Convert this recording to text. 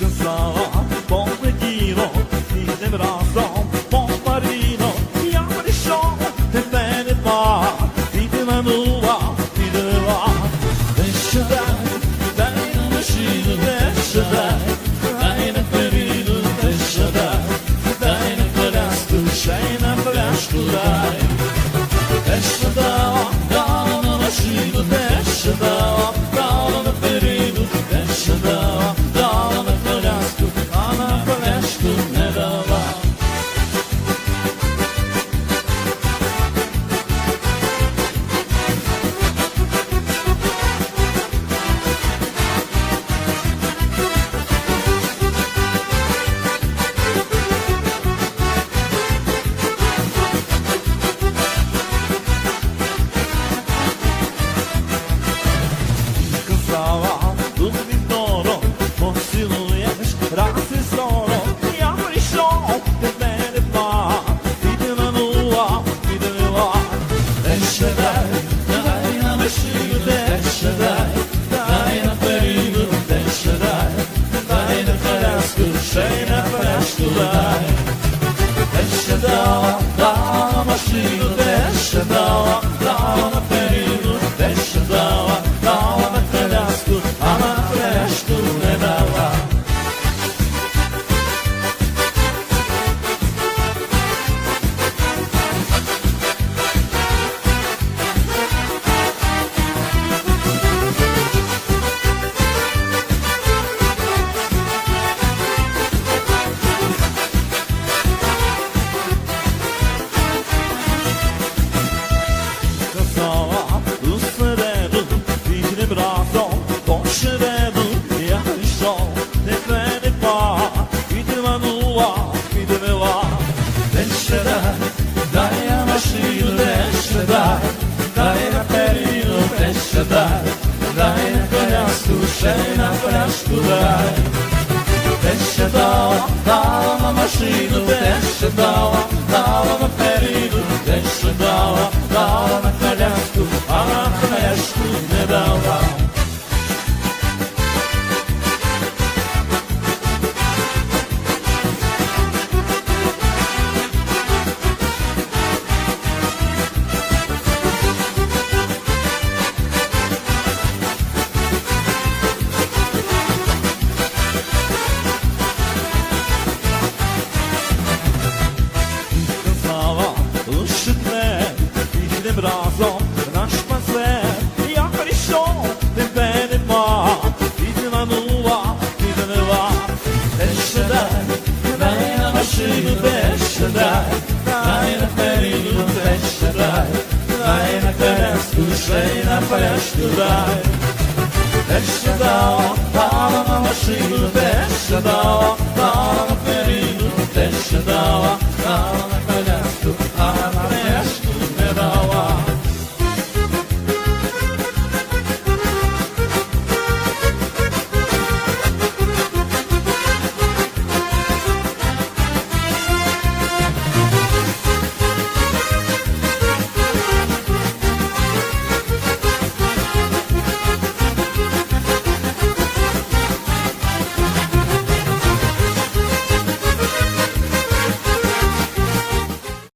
сказала, полетіло, підем разом по Маріно. Я прийшов, тебе нема, підманула, підвела. Де ще дай, дай на машину, де ще дай, дай на перину, де ще дай, дай на коляску, ще машину, де ще дала дай, дай на коляску, ще й на пляшку дай. Де ще дала, дала машину, де ще дала, дала на перину, де ще разом наш пазер. Я прийшов, тебе нема, підманула, підвела. Де ще дай, дай на машину, де ще дай, дай на перину, де ще дай, дай на коляску, ще й на пляшку дай. Де ще дала, дала на машину, де ще дала, дала на перину, де ще дала, дала на